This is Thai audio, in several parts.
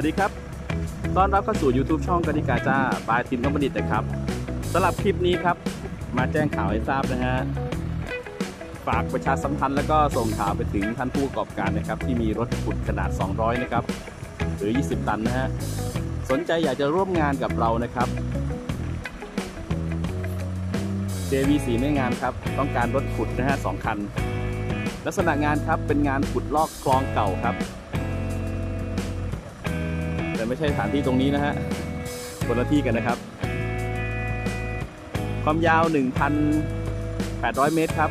วัสดีครับต้อนรับเข้าสู่ YouTube ช่องกนิกาจ้าบายทีมน้องบัณฑิตนะครับสำหรับคลิปนี้ครับ มาแจ้งข่าวให้ทราบนะฮะฝากประชาสัมพันธ์แล้วก็ส่งข่าวไปถึงท่านผู้ประกอบการนะครับ ที่มีรถขุดขนาด 200 นะครับ หรือ 20 ตันนะฮะสนใจอยากจะร่วมงานกับเรานะครับ JV4 แม่งานครับ ต้องการรถขุดนะฮะสองคัน ลักษณะงานครับเป็นงานขุดลอกคลองเก่าครับ ไม่ใช่สถานที่ตรงนี้นะฮะคนละที่กันนะครับ ความยาว 1,800 เมตรครับ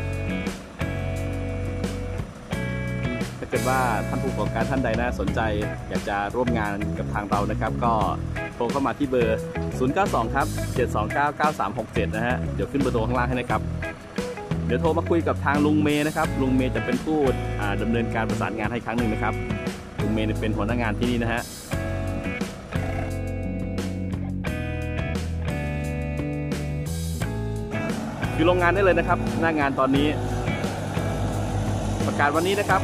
ถ้าเกิดว่าท่านผู้ประกอบการท่านใดน่าสนใจ อยากจะร่วมงานกับทางเรานะครับ ก็โทรเข้ามาที่เบอร์ 092 ครับ 729 9367 นะฮะเดี๋ยวขึ้นเบอร์โทรข้างล่างให้นะครับเดี๋ยวโทรมาคุยกับทางลุงเมย์นะครับ ลุงเมย์จะเป็นผู้อ่าดำเนินการประสานงานให้ครั้งหนึ่งนะครับ ลุงเมย์เนี่ยเป็นหัวหน้างานที่นี่นะฮะ อยู่โรงงานได้เลยนะครับ หน้างานตอนนี้ ประกาศวันนี้นะครับ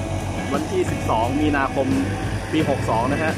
วันที่ 12 มีนาคมปี 62 นะฮะ